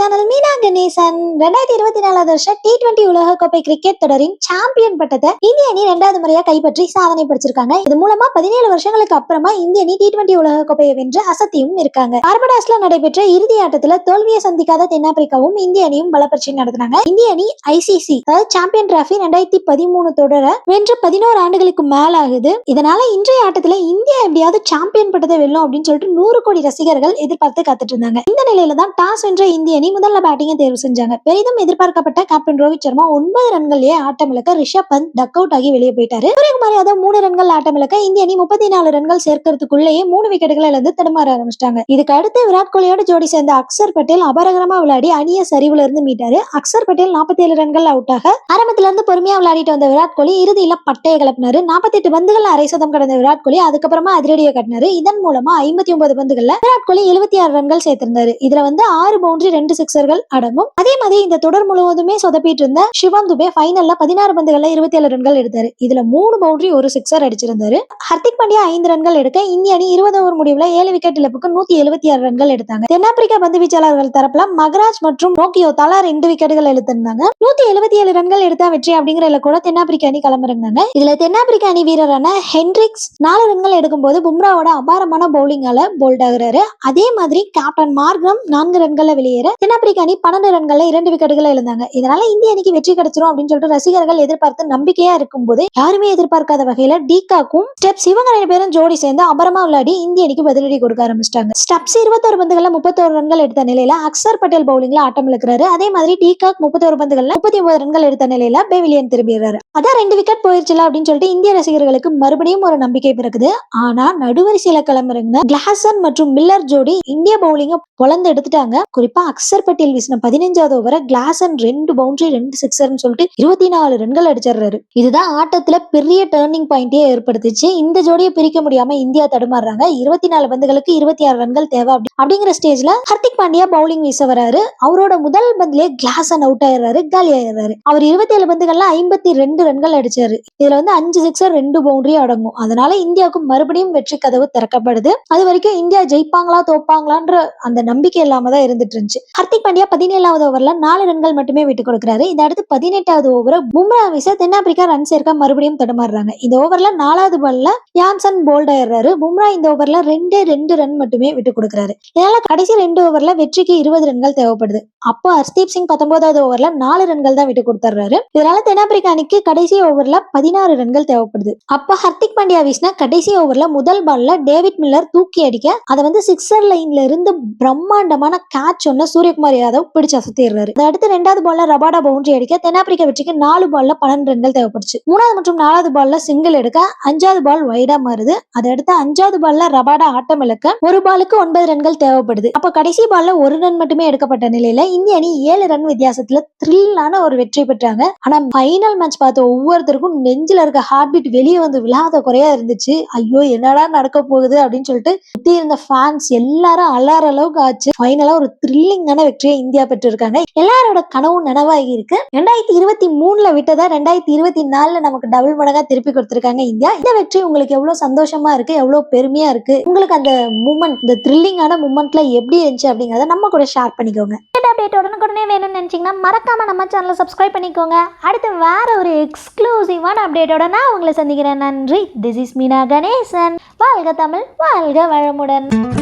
Channel Meena Ganesan ரெண்டாயிரத்தி இருபத்தி நாலாவது வருஷம் டி டுவெண்டி உலக கோப்பை கிரிக்கெட் தொடரின் சாம்பியன் பட்டத்தை இந்திய அணி ரெண்டாவது முறையா கைப்பற்றி சாதனை படிச்சிருக்காங்க. இது மூலமா பதினேழு வருஷங்களுக்கு அப்புறமா இந்திய அணி டி டுவெண்டி உலக கோப்பையை வென்று அசத்தியும் இருக்காங்க. பார்படாஸ்ல நடைபெற்ற இறுதி ஆட்டத்துல தோல்வியை சந்திக்காத தென்னாப்பிரிக்காவும் இந்திய அணியும் பலப்பரிச்சு நடத்தினாங்க. இந்திய அணி ஐசிசி அதாவது சாம்பியன் டிராஃபி ரெண்டாயிரத்தி பதிமூணு தொடர வென்று பதினோரு ஆண்டுகளுக்கு மேல ஆகுது இதனால இன்றைய ஆட்டத்துல இந்தியா எப்படியாவது சாம்பியன் பட்டத்தை வெல்லும் அப்படின்னு சொல்லிட்டு நூறு கோடி ரசிகர்கள் எதிர்பார்த்து காத்துட்டு இருந்தாங்க. இந்த நிலையில தான் டாஸ் வென்ற இந்திய அணி முதல்ல பேட்டிங்கை தேர்வு செஞ்சாங்க. பெரிதும் எதிர்பார்க்கப்பட்ட கேப்டன் ரோஹித் சர்மா ஒன்பது ரன்கள்லயே ஆட்டமிழக்க ரிஷப் பந்த் டக் அவுட் ஆகி வெளியே போயிட்டாரு. சூரியகுமார் யாதவ் மூணு ரன்கள் ஆட்டமிழக்க இந்திய அணி முப்பத்தி நாலு ரன்கள் சேர்க்கறதுக்குள்ளேயே மூணு விக்கெட்டுகளை இழந்து தடுமாற ஆரம்பிச்சிட்டாங்க. இதுக்கு அடுத்து விராட் கோலியோட ஜோடி சேர்ந்த அக்சர் பட்டேல் அபரகரமா விளையாடி அணிய சரிவுல இருந்து மீட்டாரு. அக்சர் பட்டேல் 47 ஏழு ரன்கள் அவுட் ஆக ஆரம்பத்துல இருந்து பொறுமையா விளையாடிட்டு வந்த விராட் கோலி இறுதியில பட்டையை கிளப்பினாரு 48 எட்டு பந்துகள் அரை சதம் கடந்த விராட் கோலி அதுக்கப்புறமா அதிரடியை கட்டினாரு. இதன் மூலமா ஐம்பத்தி ஒன்பது பந்துகள்ல விராட் கோலி எழுபத்தி ஆறு ரன்கள் சேர்த்திருந்தாரு. இதுல வந்து ஆறு பவுண்டரி ரெண்டு சிக்ஸர்கள் அடங்கும். அதே மாதிரி இந்த தொடர் முழுவதுமே சொதப்பிட்டு இருந்த சிவம் துபே ஃபைனல்ல பதினாறு பந்துகள்ல இருபத்தி ஏழு ரன்கள் எடுத்தாரு. இதுல மூணு பவுண்டரி ஒரு சிக்ஸர் அடிச்சிருந்தாரு. ஹர்திக் பாண்டியா ஐந்து ரன்கள் எடுக்க இந்திய அணி இருபது ஓவர் முடிவுல ஏழு விக்கெட் இழப்புக்கு நூத்தி எழுபத்தி ஆறு ரன்கள் எடுத்தாங்க. தென்னாப்பிரிக்கா பந்து வீச்சாளர்கள் தரப்புல மகராஜ் மற்றும் நோக்கியோ தலா ரெண்டு விக்கெட்டுகள் எடுத்திருந்தாங்க. நூத்தி எழுபத்தி ஏழு ரன்கள் எடுத்தா வெற்றி அப்படிங்கிற கூட தென்னாப்பிரிக்கா அணி களமிறங்கினாங்க இதுல தென்னாப்பிரிக்கா அணி வீரரான ஹென்ரிக்ஸ் நாலு ரன்கள் எடுக்கும்போது பும்ராவோட அபாரமான பவுலிங்கால போல்ட் ஆகுறாரு. அதே மாதிரி கேப்டன் மார்க்ரம் நான்கு ரன்கள்ல வெளியேற தென்னாப்பிரிக்க அணி பன்னெண்டு ரன்கள்ல இரண்டு விக்கெட்டுகளை இழந்தாங்க. இதனால இந்திய அணிக்கு வெற்றி கிடைச்சிரும் அப்படின்னு சொல்லிட்டு ரசிகர்கள் எதிர்பார்த்து நம்பிக்கையா இருக்கும்போது யாருமே எதிர்பார்க்காத வகையில டீகாக்கும் ஸ்டெப்ஸ் இவங்க ரெண்டு பேரும் ஜோடி சேர்ந்து அபரமா விளையாடி இந்திய அணிக்கு பதிலடி கொடுக்க ஆரம்பிச்சிட்டாங்க. ஸ்டெப்ஸ் இருபத்தோரு பந்துகள்ல முப்பத்தோரு ரன்கள் எடுத்த நிலையில அக்சர் பட்டேல் பவுலிங்ல ஆட்டம் இழுக்கிறாரு. அதே மாதிரி டீகாக் முப்பத்தோரு பந்துகள்ல முப்பத்தி ஒன்பது ரன்கள் எடுத்த நிலையில பெவிலியன் திரும்பிடுறாரு. அதான் ரெண்டு விக்கெட் போயிருச்சுல அப்படின்னு சொல்லிட்டு இந்திய ரசிகர்களுக்கு மறுபடியும் ஒரு நம்பிக்கை பிறகுது ஆனா நடுவரிசையில கிளம்புறங்க கிளாசன் மற்றும் மில்லர் ஜோடி இந்திய பவுலிங்க பொழந்து எடுத்துட்டாங்க. குறிப்பா அக்சர் பட்டேல் வீசின பதினஞ்சாவது ஓவரை அண்ட் ரெண்டு பவுண்டரி ரெண்டு சிக்ஸர்னு சொல்லிட்டு இருபத்தி நாலு ரன்கள் அடிச்சிடுறாரு. இதுதான் ஆட்டத்துல பெரிய டேர்னிங் பாயிண்டே ஏற்படுத்துச்சு. இந்த ஜோடியை பிரிக்க முடியாம இந்தியா தடுமாறுறாங்க. இருபத்தி நாலு பந்துகளுக்கு இருபத்தி ஆறு ரன்கள் தேவை அப்படிங்கிற ஸ்டேஜ்ல ஹர்திக் பாண்டியா பவுலிங் வீச வராரு. அவரோட முதல் பந்திலே அண்ட் அவுட் ஆயிடுறாரு காலி ஆயிடுறாரு. அவர் இருபத்தி ஏழு பந்துகள்ல ஐம்பத்தி ரெண்டு ரன்கள் அடிச்சாரு. இதுல வந்து அஞ்சு சிக்ஸர் ரெண்டு பவுண்டரி அடங்கும். அதனால இந்தியாவுக்கு மறுபடியும் வெற்றி கதவு திறக்கப்படுது. அது வரைக்கும் இந்தியா ஜெயிப்பாங்களா தோப்பாங்களான்ற அந்த நம்பிக்கை இல்லாம தான் இருந்துட்டு இருந்துச்சு. ஹர்திக் பாண்டியா பதினேழாவது ஓவர்ல நாலு ரன்கள் மட்டுமே விட்டு கொடுக்குறாரு. இந்த அடுத்து பதினெட்டாவது ஓவர் பும்ரா வீச தென்னாப்பிரிக்கா ரன் சேர்க்க மறுபடியும் தடுமாறுறாங்க. இந்த ஓவர்ல நாலாவது பால்ல யான்சன் போல்ட் ஆயிடுறாரு. பும்ரா இந்த ஓவர்ல ரெண்டே ரெண்டு ரன் மட்டுமே விட்டு கொடுக்குறாரு. இதனால கடைசி ரெண்டு ஓவர்ல வெற்றிக்கு இருபது ரன்கள் தேவைப்படுது. அப்போ ஹர்தீப் சிங் பத்தொன்பதாவது ஓவர்ல நாலு ரன்கள் தான் விட்டு கொடுத்துறாரு இதனால தென்னாப்பிரிக்கா அணிக்கு கடைசி ஓவர்ல பதினாறு ரன்கள் தேவைப்படுது. அப்ப ஹர்திக் பாண்டியா வீசினா கடைசி ஓவர்ல முதல் பால்ல டேவிட் மில்லர் தூக்கி அடிக்க அதை வந்து சிக்ஸர் லைன்ல இருந்து பிரம்மாண்டமான கேட்ச் ஒன்னு சூரியகுமார் யாதவ் பிடிச்சு அசத்திடுறாரு. அதை அடுத்து ரெண்டாவது பால்ல ரபாடா பவுண்டரி அடிக்க தென்னாப்பிரிக்கா வெற்றிக்கு நாலு பால்ல பன்னெண்டு ரன்கள் தேவைப்படுச்சு. மூணாவது மற்றும் நாலாவது பால்ல சிங்கிள் எடுக்க அஞ்சாவது பால் வைடா மாறுது. அதை அடுத்து அஞ்சாவது பால்ல ரபாடா ஆட்டம் இழக்க ஒரு பாலுக்கு ஒன்பது ரன்கள் தேவைப்படுது. அப்ப கடைசி பால்ல ஒரு ரன் மட்டுமே எடுக்கப்பட்ட நிலையில இந்திய அணி ஏழு ரன் வித்தியாசத்துல த்ரில்லான ஒரு வெற்றி பெற்றாங்க. ஆனா ஃபைனல் மேட்ச் பார்த்த ஒவ்வொருத்தருக்கும் நெஞ்சில இருக்க ஹார்ட் பீட் வெளியே வந்து விழாத குறையா இருந்துச்சு. ஐயோ என்னடா நடக்க போகுது அப்படின்னு சொல்லிட்டு சுத்தி இருந்த ஃபேன்ஸ் எல்லாரும் அலார அளவுக்கு ஆச்சு. ஃபைனலா ஒரு த்ரில்லிங்கான வெற்றியை இந்தியா பெற்றிருக்காங்க. எல்லாரோட கனவும் நனவாகி இருக்கு. ரெண்டாயிரத்தி இருபத்தி மூணுல விட்டதா ரெண்டாயிரத்தி இருபத்தி நாலுல நமக்கு டபுள் மடங்கா திருப்பி கொடுத்திருக்காங்க இந்தியா. இந்த வெற்றி உங்களுக்கு எவ்வளவு சந்தோஷமா இருக்கு எவ்வளவு பெருமையா இருக்கு? உங்களுக்கு அந்த மூமெண்ட் இந்த த்ரில்லிங்கான மூமெண்ட்ல எப்படி இருந்துச்சு அப்படிங்கறத நம்ம கூட ஷேர் பண்ணிக்கோங்க. அப்டேட் உடனுக்குடனே வேணும்னு நினைச்சீங்கன்னா மறக்காம நம்ம சேனலை சப்ஸ்கிரைப் பண்ணிக்கோங்க. அடுத்து வேற ஒரு எக்ஸ்க்ளூசிவான அப்டேட்டோட நான் உங்களை சந்திக்கிறேன். நன்றி. This is Meena Ganesan. வாழ்க தமிழ் வாழ்க வளமுடன்.